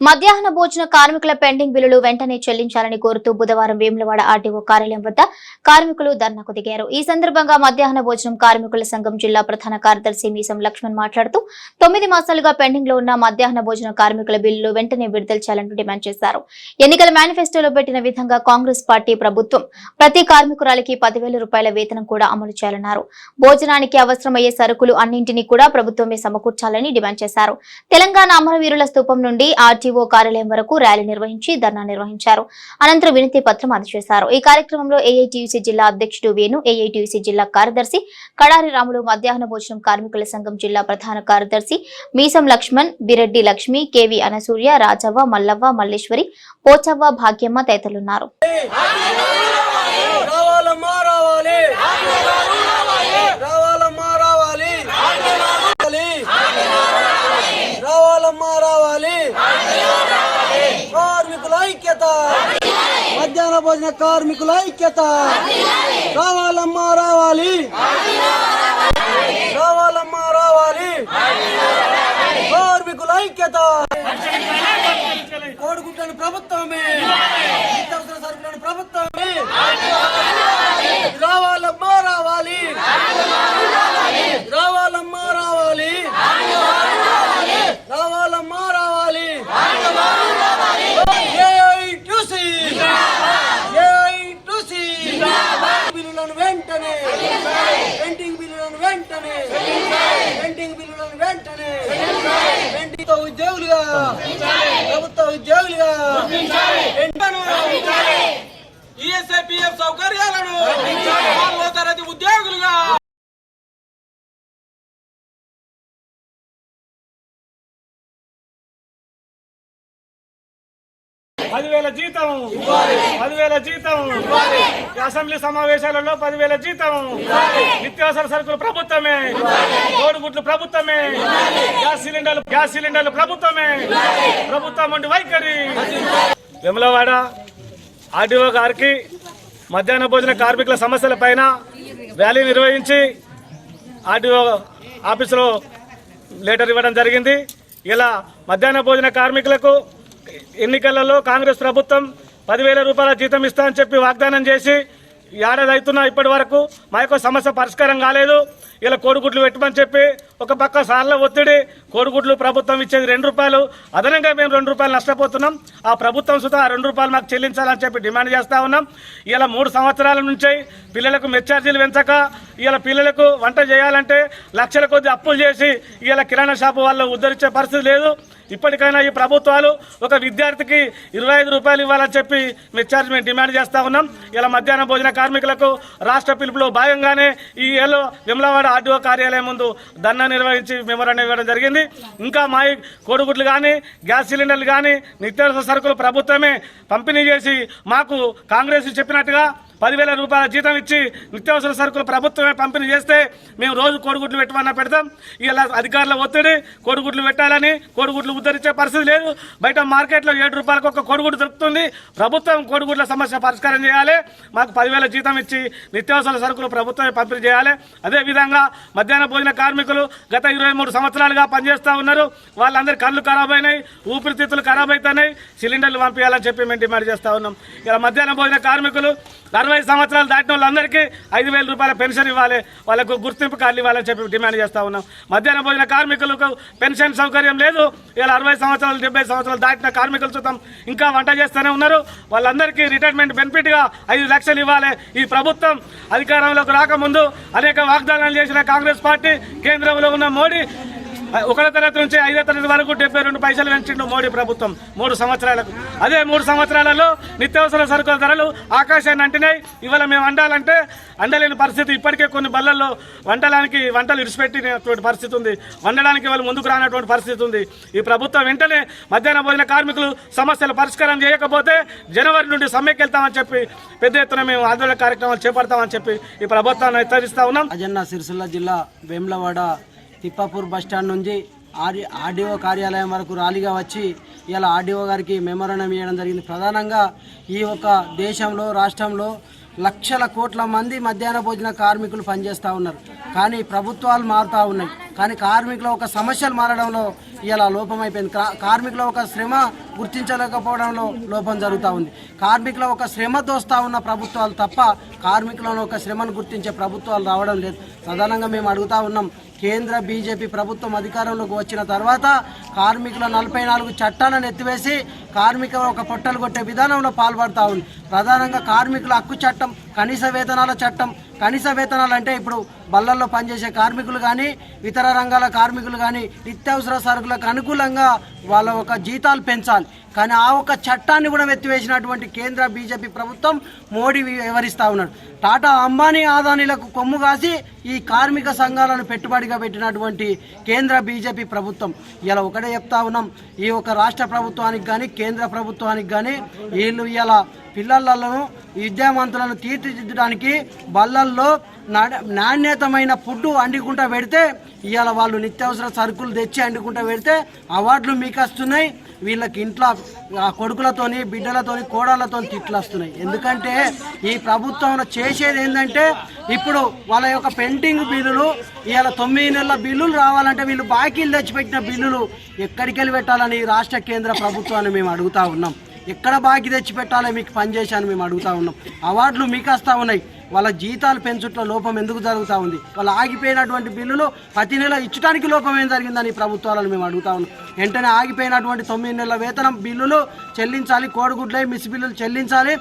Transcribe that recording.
మధ్యాహ్న భోజన కార్మికుల పెండింగ్ బిల్లులు వెంటనే చెల్లించాలని కోరుతూ బుధవారం వేములవాడ ఆర్టీఓ కార్యాలయం వద్ద కార్మికులు ధర్నాకు దిగారు. ఈ సందర్భంగా మధ్యాహ్న భోజనం కార్మికుల సంఘం జిల్లా ప్రధాన కార్యదర్శి మీసం లక్ష్మణ్ మాట్లాడుతూ తొమ్మిది మాసాలుగా పెండింగ్లో ఉన్న మధ్యాహ్న భోజన కార్మికుల బిల్లులు వెంటనే విడుదల చేయాలంటూ డిమాండ్ చేశారు. ఎన్నికల మేనిఫెస్టోలో పెట్టిన విధంగా కాంగ్రెస్ పార్టీ ప్రభుత్వం ప్రతి కార్మికురాలికి పదివేల రూపాయల వేతనం కూడా అమలు చేయాలన్నారు. భోజనానికి అవసరమయ్యే సరుకులు అన్నింటినీ కూడా ప్రభుత్వమే సమకూర్చాలని డిమాండ్ చేశారు. తెలంగాణ అమరవీరుల స్థూపం నుండి ఆర్టీ ఆర్టీఓ కార్యాలయం వరకు ర్యాలీ నిర్వహించి ధర్నా నిర్వహించారు. అనంతరం వినతి పత్రం అందజేశారు. ఈ కార్యక్రమంలో ఏఐటీయూసీ జిల్లా అధ్యక్షుడు వేణు ఏఐటీయూసీ జిల్లా కార్యదర్శి కడారి రాములు మధ్యాహ్న భోజనం కార్మికుల సంఘం జిల్లా ప్రధాన కార్యదర్శి మీసం లక్ష్మణ్ బిరెడ్డి లక్ష్మి కేవి అనసూయ రాజవ్వ మల్లవ్వ మల్లేశ్వరి పోచవ్వ భాగ్యమ్మ తదితరులున్నారు రావాలమ్మా రావాలి రావాలమ్మా రావాలి రావాలమ్మా రావాలి కార్మికుల ఐక్యత మధ్యాహ్న భోజన కార్మికుల ఐక్యత. రావాలమ్మా రావాలి. రావాలమ్మా రావాలి. కార్మికుల ఐక్యత. కోడుకుంటాను ప్రభుత్వమే. నిత్యావసర సరుకులను ప్రభుత్వమే రావాలమ్మా రావాలి రావాలమ్మా రావాలి రావాలమ్మా రావాలి AITUC! AITUC! బిల్లులను వెంటనే పెండింగ్ బిల్లులను వెంటనే పెండింగ్ బిల్లులను వెంటనే పెండింగ్ ఉద్యోగులుగా ప్రభుత్వ ఉద్యోగులుగా వెంటనే ఈఎస్ఐ పిఎఫ్ సౌకర్యాలను నాలుగో తరగతి ఉద్యోగులుగా పదివేల జీతం. పదివేల జీతం. అసెంబ్లీ సమావేశాలలో పదివేల జీతం. నిత్యావసర సరుకులు ప్రభుత్వమే. కోడిగుడ్లు ప్రభుత్వమే. గ్యాస్ సిలిండర్లు గ్యాస్ సిలిండర్లు ప్రభుత్వమే. ప్రభుత్వం ఉండి వైఖరి. వెములవాడ ఆర్డీఓ గారికి మధ్యాహ్న భోజన కార్మికుల సమస్యల పైన ర్యాలీ నిర్వహించి ఆర్టీఓ ఆఫీసులో లెటర్ ఇవ్వడం జరిగింది. ఇలా మధ్యాహ్న భోజన కార్మికులకు ఎన్నికలలో కాంగ్రెస్ ప్రభుత్వం పదివేల రూపాయల జీతం ఇస్తా అని చెప్పి వాగ్దానం చేసి ఏడాది అవుతున్నా ఇప్పటి వరకు. మా యొక్క సమస్య పరిష్కారం కాలేదు. ఇలా కోడిగుడ్లు పెట్టమని చెప్పి ఒక పక్క సార్ల ఒత్తిడి. కోడిగుడ్లు ప్రభుత్వం ఇచ్చేది రెండు రూపాయలు. అదనంగా మేము రెండు రూపాయలు నష్టపోతున్నాం. ఆ ప్రభుత్వం సుతా ఆ రెండు రూపాయలు మాకు చెల్లించాలని చెప్పి డిమాండ్ చేస్తూ ఉన్నాం. ఇలా మూడు సంవత్సరాల నుంచి పిల్లలకు మెచ్చార్జీలు పెంచక ఇలా పిల్లలకు వంట చేయాలంటే లక్షల కొద్ది అప్పులు చేసి ఇలా కిరాణా షాపు వాళ్ళు ఉద్ధరించే పరిస్థితి లేదు. ఇప్పటికైనా ఈ ప్రభుత్వాలు ఒక విద్యార్థికి ఇరవై ఐదు రూపాయలు ఇవ్వాలని చెప్పి మెచ్చార్జ్ మేము డిమాండ్ చేస్తా ఉన్నాం. ఇలా మధ్యాహ్న భోజన కార్మికులకు రాష్ట్ర పిలుపులో భాగంగానే ఈ ఏలో విమలవాడ ఆర్డీఓ కార్యాలయం ముందు ధర్నా నిర్వహించి మెమోరాండం ఇవ్వడం జరిగింది. ఇంకా మా కోడిగుడ్లు కానీ గ్యాస్ సిలిండర్లు కానీ నిత్యావసర సరుకులు ప్రభుత్వమే పంపిణీ చేసి మాకు కాంగ్రెస్ చెప్పినట్టుగా పదివేల రూపాయల జీతం ఇచ్చి నిత్యావసర సరుకులు ప్రభుత్వమే పంపిణీ చేస్తే మేము రోజు కోడిగుడ్లు పెట్టమన్నా పెడతాం. ఇలా అధికారుల ఒత్తిడి కోడిగుడ్లు పెట్టాలని కోడిగుడ్లు ఉద్ధరించే పరిస్థితి లేదు. బయట మార్కెట్లో ఏడు రూపాయలకు ఒక కోడిగుడ్డు దొరుకుతుంది. ప్రభుత్వం కోడిగుడ్ల సమస్య పరిష్కారం చేయాలి. మాకు పదివేల జీతం ఇచ్చి నిత్యావసర సరుకులు ప్రభుత్వమే పంపిణీ చేయాలి. అదేవిధంగా మధ్యాహ్న భోజన కార్మికులు గత ఇరవై మూడు సంవత్సరాలుగా పనిచేస్తూ ఉన్నారు. వాళ్ళందరి కళ్ళు ఖరాబ్ అయినాయి ఊపిరితిత్తులు ఖరాబ్ అవుతున్నాయి సిలిండర్లు పంపించాలని చెప్పి మేము డిమాండ్ చేస్తూ ఉన్నాం. ఇలా మధ్యాహ్న భోజన కార్మికులు అరవై సంవత్సరాలు దాటిన వాళ్ళందరికీ ఐదు వేల రూపాయల పెన్షన్ ఇవ్వాలి. వాళ్ళకు గుర్తింపు కార్డు ఇవ్వాలని చెప్పి డిమాండ్ చేస్తా ఉన్నాం. మధ్యాహ్న భోజన కార్మికులకు పెన్షన్ సౌకర్యం లేదు. ఇలా అరవై సంవత్సరాలు డెబ్బై సంవత్సరాలు దాటిన కార్మికులు చూద్దాం. ఇంకా వంట చేస్తూనే ఉన్నారు. వాళ్ళందరికీ రిటైర్మెంట్ బెనిఫిట్గా ఐదు లక్షలు ఇవ్వాలి. ఈ ప్రభుత్వం అధికారంలోకి రాకముందు అనేక వాగ్దానాలు చేసిన కాంగ్రెస్ పార్టీ కేంద్రంలో ఉన్న మోడీ ఒకటో తరగతి నుంచి ఐదో తరగతి వరకు డెబ్బై రెండు పైసలు పెంచిండు మోడీ ప్రభుత్వం మూడు సంవత్సరాలకు. అదే మూడు సంవత్సరాలలో నిత్యావసర సరుకుల ధరలు ఆకాశాన్ని అంటినాయి. ఇవాళ మేము వండాలంటే అండలేని పరిస్థితి. ఇప్పటికే కొన్ని బళ్ళల్లో వండడానికి వంటలు ఇడిచిపెట్టినటువంటి పరిస్థితి ఉంది. వండడానికి వాళ్ళు ముందుకు రానటువంటి పరిస్థితి ఉంది. ఈ ప్రభుత్వం వెంటనే మధ్యాహ్న భోజన కార్మికులు సమస్యలు పరిష్కారం చేయకపోతే జనవరి నుండి సమ్మెకి వెళ్తామని చెప్పి పెద్ద ఎత్తున మేము ఆందోళన కార్యక్రమాలు చేపడతామని చెప్పి ఈ ప్రభుత్వాన్ని హెచ్చరిస్తా ఉన్నాం. అజన్న సిరిసిల్ల జిల్లా వేములవాడ తిప్పాపూర్ బస్టాండ్ నుంచి ఆర్ ఆర్డీఓ కార్యాలయం వరకు ర్యాలీగా వచ్చి ఇలా ఆర్డీఓ గారికి మెమోరణం ఇవ్వడం జరిగింది. ప్రధానంగా ఈ యొక్క దేశంలో రాష్ట్రంలో లక్షల కోట్ల మంది మధ్యాహ్న భోజన కార్మికులు పనిచేస్తూ ఉన్నారు. కానీ ప్రభుత్వాలు మారుతూ ఉన్నాయి. కానీ కార్మికుల ఒక సమస్యలు మారడంలో ఇలా లోపం అయిపోయింది కార్మికుల ఒక శ్రమ గుర్తించలేకపోవడంలో లోపం జరుగుతూ ఉంది. కార్మికుల ఒక శ్రమ దోస్తా ఉన్న ప్రభుత్వాలు తప్ప కార్మికులను ఒక శ్రమను గుర్తించే ప్రభుత్వాలు రావడం లేదు. ప్రధానంగా మేము అడుగుతా ఉన్నాం కేంద్ర బీజేపీ ప్రభుత్వం అధికారంలోకి వచ్చిన తర్వాత కార్మికుల నలభై నాలుగు చట్టాలను ఎత్తివేసి కార్మికుల ఒక పొట్టలు కొట్టే విధానంలో పాల్పడతా ఉంది. ప్రధానంగా కార్మికుల హక్కు చట్టం కనీస వేతనాల చట్టం కనీస వేతనాలు అంటే ఇప్పుడు బల్లల్లో పనిచేసే కార్మికులు కానీ ఇతర రంగాల కార్మికులు కానీ నిత్యావసర సరుకులకు అనుకూలంగా వాళ్ళ ఒక జీతాలు పెంచాలి. కానీ ఆ ఒక చట్టాన్ని కూడా ఎత్తివేసినటువంటి కేంద్ర బీజేపీ ప్రభుత్వం మోడీ వివరిస్తూ ఉన్నాడు. టాటా అంబానీ ఆదానీలకు కొమ్ము కాసి ఈ కార్మిక సంఘాలను పెట్టుబడిగా పెట్టినటువంటి కేంద్ర బీజేపీ ప్రభుత్వం. ఇలా ఒకటే చెప్తా ఉన్నాం. ఈ ఒక రాష్ట్ర ప్రభుత్వానికి కానీ కేంద్ర ప్రభుత్వానికి కానీ వీళ్ళు ఇలా పిల్లలను విద్యావంతులను తీర్చిదిద్దడానికి బళ్ళల్లో నాణ్యతమైన ఫుడ్ వండుకుంటూ పెడితే ఇవాళ వాళ్ళు నిత్యావసర సరుకులు తెచ్చి వండుకుంటా పెడితే అవార్డులు మీకు వస్తున్నాయి వీళ్ళకి ఇంట్లో కొడుకులతోని బిడ్డలతోని కోడళ్ళతోని తిట్లు వస్తున్నాయి ఎందుకంటే ఈ ప్రభుత్వం చేసేది ఏంటంటే ఇప్పుడు వాళ్ళ యొక్క పెండింగ్ బిల్లులు ఇవాళ తొమ్మిది నెలల బిల్లులు రావాలంటే వీళ్ళు బాకీలు తెచ్చిపెట్టిన బిల్లులు ఎక్కడికి వెళ్ళి పెట్టాలని రాష్ట్ర కేంద్ర ప్రభుత్వాన్ని మేము అడుగుతా ఉన్నాం. ఎక్కడ బాకీ తెచ్చి పెట్టాలో మీకు పనిచేశాను మేము అడుగుతా ఉన్నాం. అవార్డులు మీకు వస్తూ ఉన్నాయి. వాళ్ళ జీతాలు పెంచుట్లో లోపం ఎందుకు జరుగుతూ ఉంది? వాళ్ళు ఆగిపోయినటువంటి బిల్లులు ప్రతి నెల ఇచ్చడానికి లోపం ఏం జరిగిందని ప్రభుత్వాలను మేము అడుగుతా ఉన్నాం. వెంటనే ఆగిపోయినటువంటి తొమ్మిది నెలల వేతనం బిల్లులు చెల్లించాలి. కోడిగుడ్లై మిస్ బిల్లులు చెల్లించాలి.